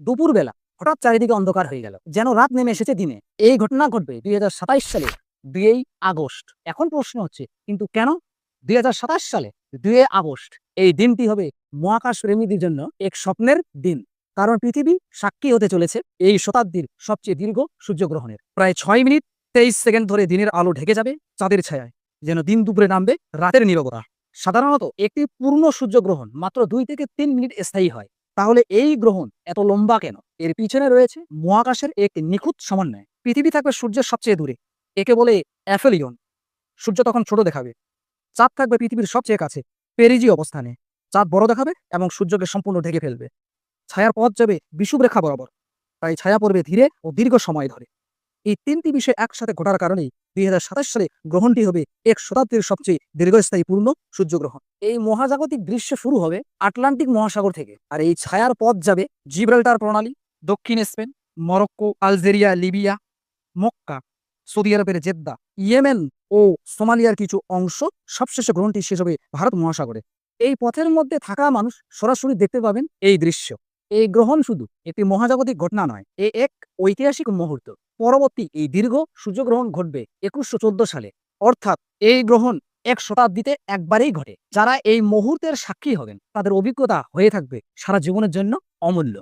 দুপুরবেলা হঠাৎ চারিদিকে অন্ধকার হয়ে গেল। যেন রাত নেমে এসেছে দিনে। এই ঘটনা ঘটবে দুই সালে, দুই আগস্ট। এখন প্রশ্ন হচ্ছে, কিন্তু কেন? দুই হাজার সাতাশ সালে, দুই আগস্ট। এই দিনটি হবে মহাকাশ প্রেমীদের জন্য এক স্বপ্নের দিন। কারণ পৃথিবী সাক্ষী হতে চলেছে এই শতাব্দীর সবচেয়ে দীর্ঘ সূর্যগ্রহণের। প্রায় ছয় মিনিট তেইশ সেকেন্ড ধরে দিনের আলো ঢেকে যাবে চাঁদের ছায়ায়, যেন দিন দুপুরে নামবে রাতের নীরবতা। সাধারণত একটি পূর্ণ সূর্যগ্রহণ মাত্র দুই থেকে তিন মিনিট স্থায়ী হয়। তাহলে এই গ্রহণ এত লম্বা কেন? এর পিছনে রয়েছে মহাকাশের এক নিখুঁত সমন্বয়। পৃথিবী থাকবে সূর্যের সবচেয়ে দূরে। একে বলে অ্যাফেলিয়ন। সূর্য তখন ছোট দেখাবে। চাঁদ থাকবে পৃথিবীর সবচেয়ে কাছে, পেরিজি অবস্থানে। চাঁদ বড় দেখাবে এবং সূর্যকে সম্পূর্ণ ঢেকে ফেলবে। ছায়ার পথ যাবে বিষুব রেখা বরাবর। তাই ছায়া পড়বে ধীরে ও দীর্ঘ সময় ধরে। এই তিনটি বিষয় একসাথে ঘটার কারণেই দুই সালে গ্রহণটি হবে এক শতাব্দীর সবচেয়ে দীর্ঘস্থায়ী পূর্ণ সূর্যগ্রহণ। এই মহাজাগতিক দৃশ্য শুরু হবে আটলান্টিক মহাসাগর থেকে আর এই ছায়ার পথ যাবে জিব্রাল্টার প্রণালী, দক্ষিণ Spain, Morocco, Algeria, Libya, Mecca, Saudi আরবের জেদ্দা, ইয়েমেন ও সোমালিয়ার কিছু অংশ সবশেষে গ্রহণটি শেষ হবে ভারত মহাসাগরে। এই পথের মধ্যে থাকা মানুষ সরাসরি দেখতে পাবেন এই দৃশ্য। এই গ্রহণ শুধু একটি মহাজাগতিক ঘটনা নয়, এ এক ঐতিহাসিক মুহূর্ত। পরবর্তী এই দীর্ঘ সূর্যগ্রহণ ঘটবে একুশশো সালে। অর্থাৎ এই গ্রহণ এক শতাব্দীতে একবারেই ঘটে। যারা এই মুহূর্তের সাক্ষী হবেন, তাদের অভিজ্ঞতা হয়ে থাকবে সারা জীবনের জন্য অমূল্য।